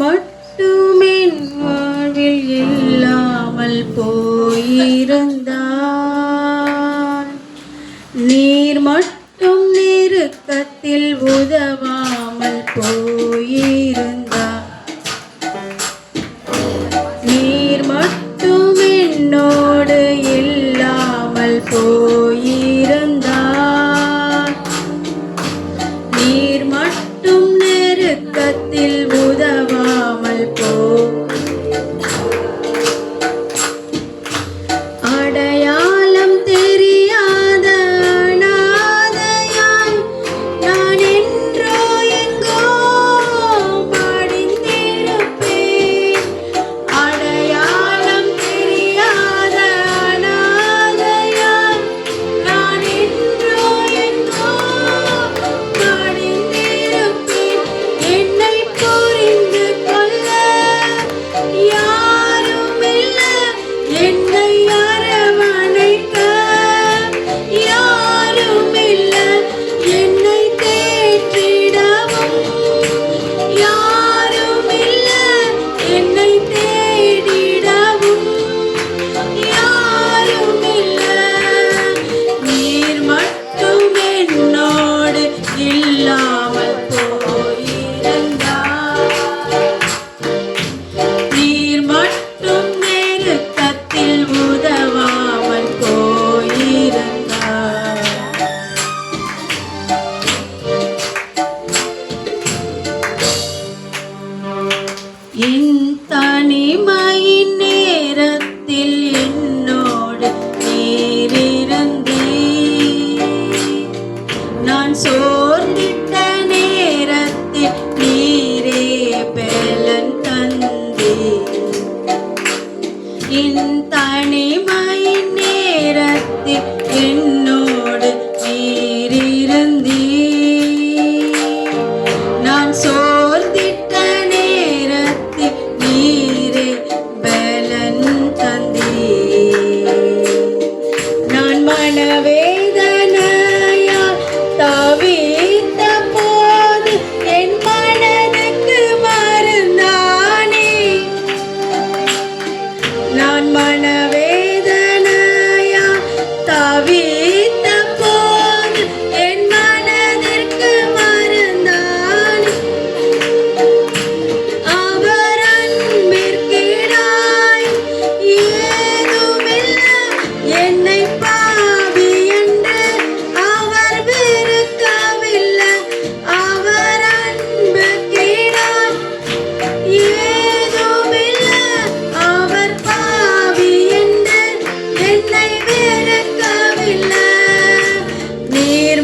மட்டுமென் வாழ்வில் இல்லாமல் போயிருந்தான். நீர் மட்டும் நெருக்கத்தில் உதவாமல் போயிருந்தான். மனவே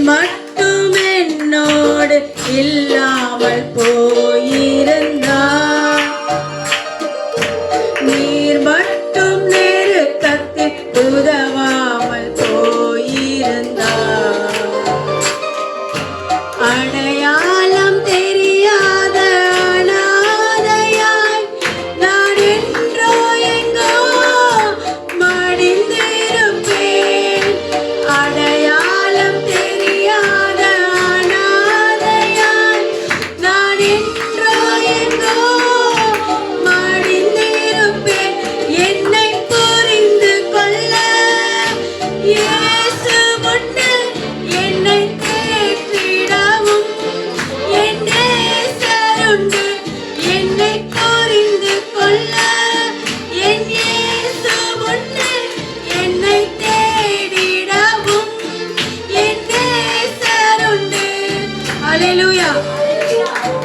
மட்டும் என்னோடு இல்லாமல் போயிருந்தா. நீ